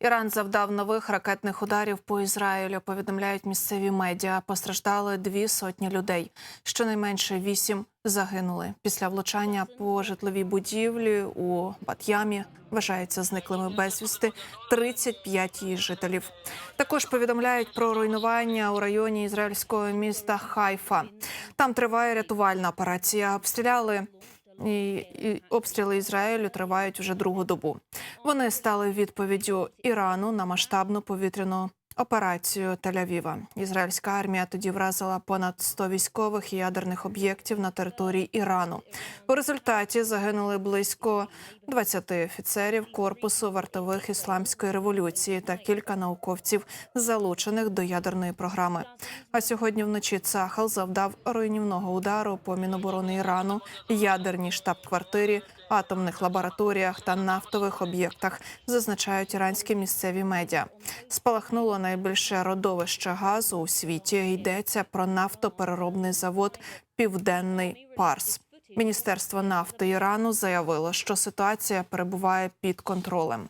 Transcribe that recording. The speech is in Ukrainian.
Іран завдав нових ракетних ударів по Ізраїлю. Повідомляють місцеві медіа. Постраждали дві сотні людей. Щонайменше вісім загинули. Після влучання по житловій будівлі у Бат'ямі вважаються зниклими безвісти 35 її жителів. Також повідомляють про руйнування у районі ізраїльського міста Хайфа. Там триває рятувальна операція. Обстріляли і, і обстріли Ізраїлю тривають вже другу добу. Вони стали відповіддю Ірану на масштабну повітряну операцію Тель-Авіва. Ізраїльська армія тоді вразила понад 100 військових і ядерних об'єктів на території Ірану. У результаті загинули близько 20 офіцерів корпусу вартових ісламської революції та кілька науковців, залучених до ядерної програми. А сьогодні вночі Цахал завдав руйнівного удару по Міноборони Ірану, ядерній штаб-квартирі, атомних лабораторіях та нафтових об'єктах, зазначають іранські місцеві медіа. Спалахнуло найбільше родовище газу у світі. Йдеться про нафтопереробний завод Південний Парс. Міністерство нафти Ірану заявило, що ситуація перебуває під контролем.